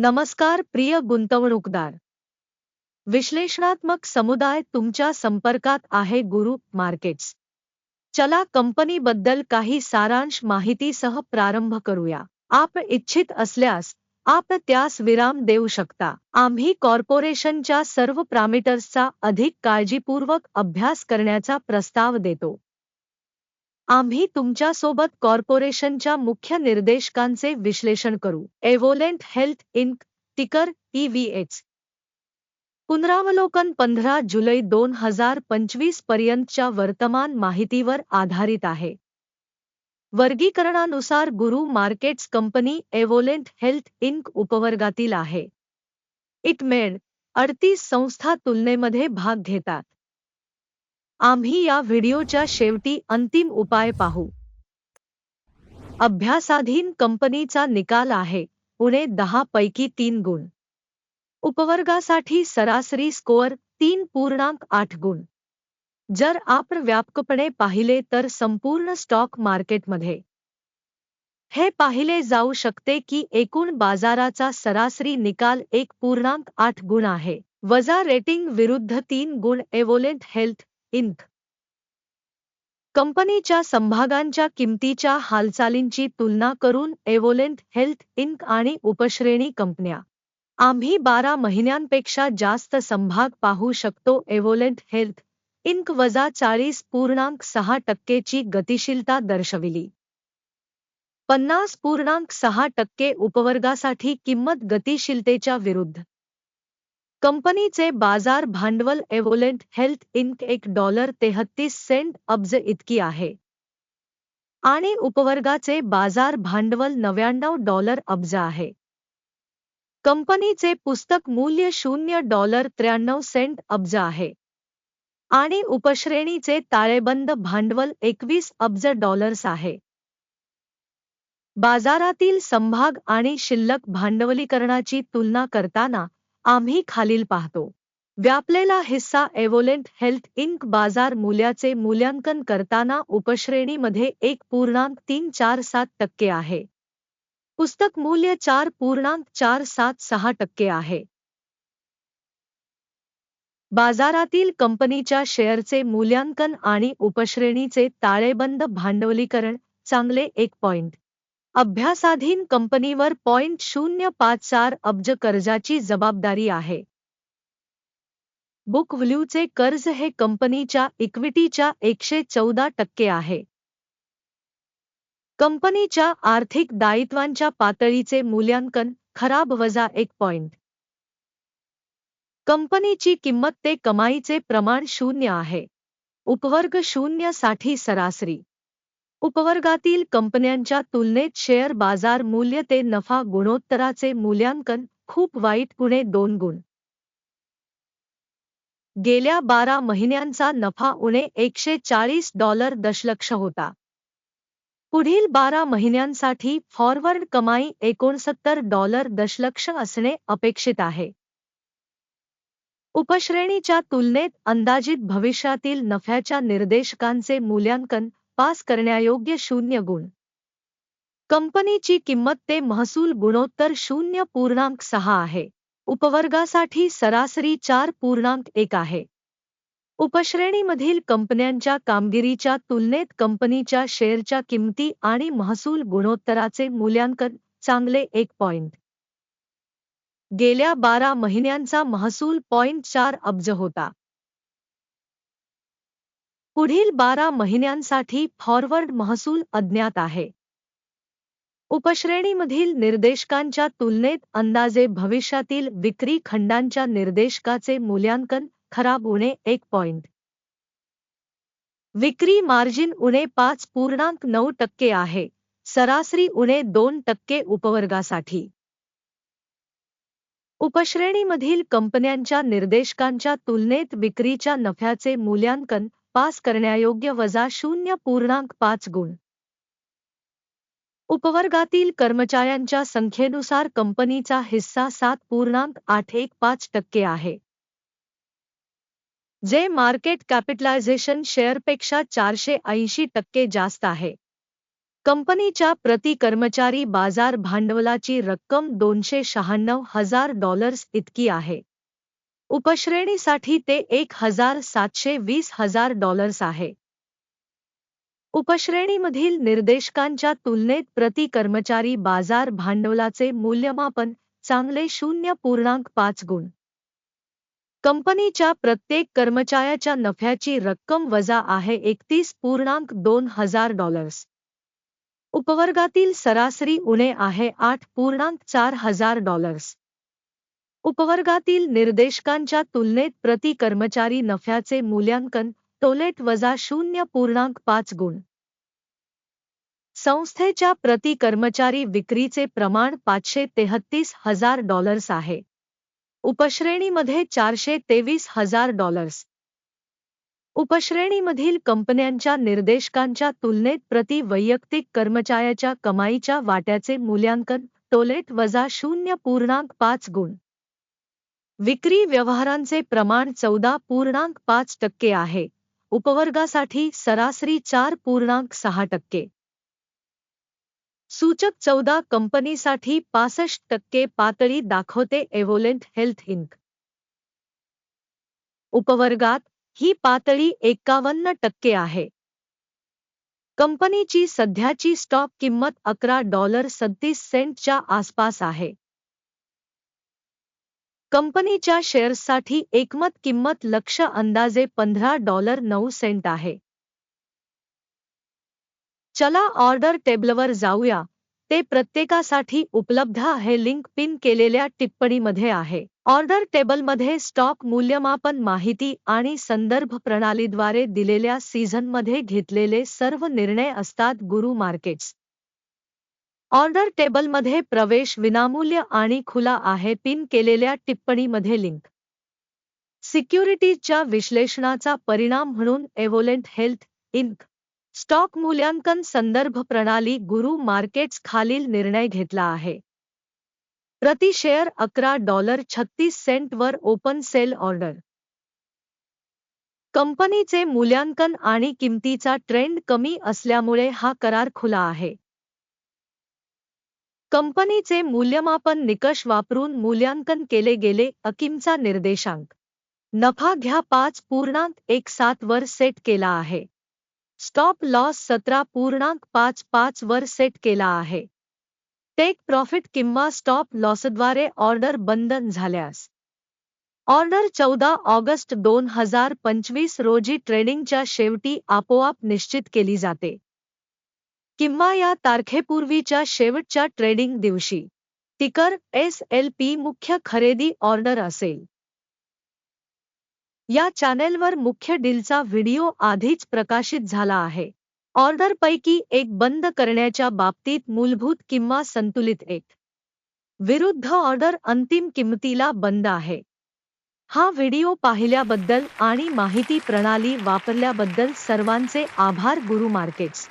नमस्कार प्रिय गुंतवणूकदार. विश्लेषणात्मक समुदाय तुमच्या संपर्कात आहे गुरु मार्केट्स. चला कंपनीबद्दल काही सारांश माहितीसह प्रारंभ करूया. आप इच्छित असल्यास आप त्यास विराम देऊ शकता. आम्ही कॉर्पोरेशनच्या सर्व पॅरामीटर्सचा अधिक काळजीपूर्वक अभ्यास करण्याचा प्रस्ताव देतो. आम्ही तुमच्यासोबत कॉर्पोरेशनच्या मुख्य निर्देशकांचे विश्लेषण करू. एव्होलेंट हेल्थ इंक टिकर ईव्हीएच. पुनरावलोकन पंधरा जुलै दोन हजार पंचवीस पर्यंतच्या वर्तमान माहितीवर आधारित आहे. वर्गीकरणानुसार गुरु markets company Evolent Health Inc उपवर्गातील आहे. इटमेड अडतीस संस्था तुलनेमध्ये भाग घेतात. आम्ही या व्हिडिओच्या शेवटी अंतिम उपाय पाहू. अभ्यासाधीन कंपनीचा निकाल आहे उणे दहा पैकी तीन गुण. उपवर्गासाठी सरासरी स्कोअर तीन पूर्णांक आठ गुण. जर आपण व्यापकपणे पाहिले तर संपूर्ण स्टॉक मार्केटमध्ये. हे पाहिले जाऊ शकते की एकूण बाजाराचा सरासरी निकाल एक पूर्णांक आठ गुण आहे. वजा रेटिंग विरुद्ध तीन गुण एवोलेंट हेल्थ इंक. कंपनीच्या संभागांच्या किमतीच्या हालचालींची तुलना करून एव्होलेंट हेल्थ इंक आणि उपश्रेणी कंपन्या. आम्ही बारा महिन्यांपेक्षा जास्त संभाग पाहू शकतो एव्होलेंट हेल्थ इंक वजा चाळीस पूर्णांक सहा टक्केची गतिशीलता दर्शविली. पन्नास पूर्णांक सहा टक्के उपवर्गासाठी किंमत गतिशीलतेच्या विरुद्ध कंपनीचे बाजार भांडवल एव्होलेंट हेल्थ इंक एक डॉलर तेहत्तीस सेंट अब्ज इतकी आहे. आणि उपवर्गाचे बाजार भांडवल नव्याण्णव डॉलर अब्ज आहे. कंपनीचे पुस्तक मूल्य शून्य डॉलर त्र्याण्णव सेंट अब्ज आहे. आणि उपश्रेणीचे ताळेबंद भांडवल एकवीस अब्ज डॉलर्स आहे. बाजारातील संभाग आणि शिल्लक भांडवलीकरणाची तुलना करताना आम्ही खालील पाहतो. व्यापलेला हिस्सा एव्होलेंट हेल्थ इंक बाजार मूल्याचे मूल्यांकन करताना उपश्रेणीमध्ये एक पूर्णांक तीन चार सात टक्के आहे. पुस्तक मूल्य चार पूर्णांक चार सात सहा टक्के आहे. बाजारातील कंपनीच्या शेअरचे मूल्यांकन आणि उपश्रेणीचे ताळेबंद भांडवलीकरण चांगले एक पॉइंट. अभ्यासाधीन कंपनीवर पॉइंट शून्य पाच चार अब्ज कर्जाची जबाबदारी आहे. बुक व्हॅल्यूचे कर्ज हे कंपनीच्या इक्विटीच्या एकशे चौदा टक्के आहे. कंपनीच्या आर्थिक दायित्वांच्या पातळीचे मूल्यांकन खराब वजा एक पॉइंट. कंपनीची किंमत ते कमाईचे प्रमाण शून्य आहे. उपवर्ग शून्यसाठी सरासरी. उपवर्गातील कंपन्यांच्या तुलनेत शेअर बाजार मूल्य ते नफा गुणोत्तराचे मूल्यांकन खूप वाईट उणे दोन गुण. गेल्या बारा महिन्यांचा नफा उणे एकशे चाळीस डॉलर दशलक्ष होता. पुढील बारा महिन्यांसाठी फॉरवर्ड कमाई एकोणसत्तर डॉलर दशलक्ष असणे अपेक्षित आहे. उपश्रेणीच्या तुलनेत अंदाजित भविष्यातील नफ्याच्या निर्देशकांचे मूल्यांकन पास करण्यायोग्य शून्य गुण. कंपनीची किंमत ते महसूल गुणोत्तर शून्य पूर्णांक सहा आहे. उपवर्गासाठी सरासरी चार पूर्णांक एक आहे. उपश्रेणीमधील कंपन्यांच्या कामगिरीच्या तुलनेत कंपनीच्या शेअरच्या किंमती आणि महसूल गुणोत्तराचे मूल्यांकन चांगले एक पॉइंट. गेल्या बारा महिन्यांचा महसूल पॉइंट चार अब्ज होता. पुढील बारा महिन्यांसाठी फॉरवर्ड महसूल अज्ञात आहे. उपश्रेणीमधील निर्देशकांच्या तुलनेत अंदाजे भविष्यातील विक्री खंडांच्या निर्देशकाचे मूल्यांकन खराब उणे एक पॉइंट. विक्री मार्जिन उणे पाच पूर्णांक नऊ टक्के आहे सरासरी उणे दोन टक्के उपवर्गासाठी. उपश्रेणीमधील कंपन्यांच्या निर्देशकांच्या तुलनेत विक्रीच्या नफ्याचे मूल्यांकन पास करण्यायोग्य वजा शून्य पूर्णांक पाच गुण. उपवर्गातील कर्मचाऱ्यांच्या संख्येनुसार कंपनीचा हिस्सा सात पूर्णांक आठ एक पाच टक्के आहे. जे मार्केट कॅपिटलायझेशन शेअरपेक्षा चारशे ऐंशी टक्के जास्त आहे. कंपनीच्या प्रति कर्मचारी बाज़ार भांडवलाची रक्कम दोनशे शहाण्णव हज़ार डॉलर्स इतकी आहे. उपश्रेणीसाठी ते एक हजार सातशे वीस हजार डॉलर्स आहे. उपश्रेणीमधील निर्देशकांच्या तुलनेत प्रति कर्मचारी बाजार भांडवलाचे मूल्यमापन चांगले शून्य पूर्णांक पाच गुण. कंपनीच्या प्रत्येक कर्मचाऱ्याच्या नफ्याची रक्कम वजा आहे एकतीस पूर्णांक दोन हजार डॉलर्स उपवर्गातील सरासरी उणे आहे आठ पूर्णांक चार हजार डॉलर्स उपवर्गातील निर्देशकांच्या तुलनेत प्रति कर्मचारी नफ्याचे मूल्यांकन टोलेट वजा शून्य पूर्णांक पाच गुण. संस्थेच्या प्रति कर्मचारी विक्रीचे प्रमाण पाचशे तेहत्तीस हजार डॉलर्स आहे. उपश्रेणीमध्ये चारशे तेवीस हजार डॉलर्स. उपश्रेणीमधील कंपन्यांच्या निर्देशकांच्या तुलनेत प्रति वैयक्तिक कर्मचाऱ्याच्या कमाईच्या वाट्याचे मूल्यांकन टोलेट वजा शून्य पूर्णांक पाच गुण. विक्री व्यवहारांचे प्रमाण चौदा पूर्णांक पाच टक्के आहे. उपवर्गासाठी सरासरी चार पूर्णांक सहा टक्के. सूचक चौदा कंपनीसाठी पासष्ट टक्के पातळी दाखवते एव्होलेंट हेल्थ इंक. उपवर्गात ही पातळी एकावन्न टक्के आहे. कंपनीची सध्याची स्टॉक किंमत अकरा डॉलर सत्तीस सेंटच्या आसपास आहे. कंपनीच्या शेअर्ससाठी एकमत किंमत लक्ष अंदाजे पंधरा डॉलर नऊ सेंट आहे. चला ऑर्डर टेबलवर जाऊया. ते प्रत्येकासाठी उपलब्ध आहे लिंक पिन केलेल्या टिप्पणीमध्ये आहे. ऑर्डर टेबलमध्ये स्टॉक मूल्यमापन माहिती आणि संदर्भ प्रणालीद्वारे दिलेल्या सीझनमध्ये घेतलेले सर्व निर्णय असतात गुरु मार्केट्स. ऑर्डर टेबलमध्ये प्रवेश विनामूल्य आणि खुला आहे पिन केलेल्या टिप्पणीमध्ये लिंक. सिक्युरिटीजच्या विश्लेषणाचा परिणाम म्हणून एव्होलेंट हेल्थ इंक. स्टॉक मूल्यांकन संदर्भ प्रणाली गुरु मार्केट्स खालील निर्णय घेतला आहे. प्रति शेअर अकरा डॉलर छत्तीस सेंटवर ओपन सेल ऑर्डर. कंपनीचे मूल्यांकन आणि किमतीचा ट्रेंड कमी असल्यामुळे हा करार खुला आहे. कंपनीचे मूल्यमापन निकष वापरून मूल्यांकन केले गेले अकिमचा निर्देशांक. नफा घ्या पाच पूर्णांक एक सात वर सेट केला आहे. स्टॉप लॉस सतरा पूर्णांक पाच पाच वर सेट केला आहे. टेक प्रॉफिट किंवा स्टॉप लॉसद्वारे ऑर्डर बंधन झाल्यास. ऑर्डर चौदा ऑगस्ट दोन हजार पंचवीस रोजी ट्रेडिंगच्या शेवटी आपोआप निश्चित केली जाते. किंवा या तारखेपूर्वीच्या शेवटच्या ट्रेडिंग दिवशी तिकर एस एल पी मुख्य खरेदी ऑर्डर असेल. या चॅनेलवर मुख्य डीलचा व्हिडिओ आधीच प्रकाशित झाला आहे. ऑर्डरपैकी एक बंद करण्याच्या बाबतीत मूलभूत किंवा संतुलित एक. विरुद्ध ऑर्डर अंतिम किंमतीला बंद आहे. हा व्हिडिओ पाहिल्याबद्दल आणि माहिती प्रणाली वापरल्याबद्दल सर्वांचे आभार गुरु मार्केट्स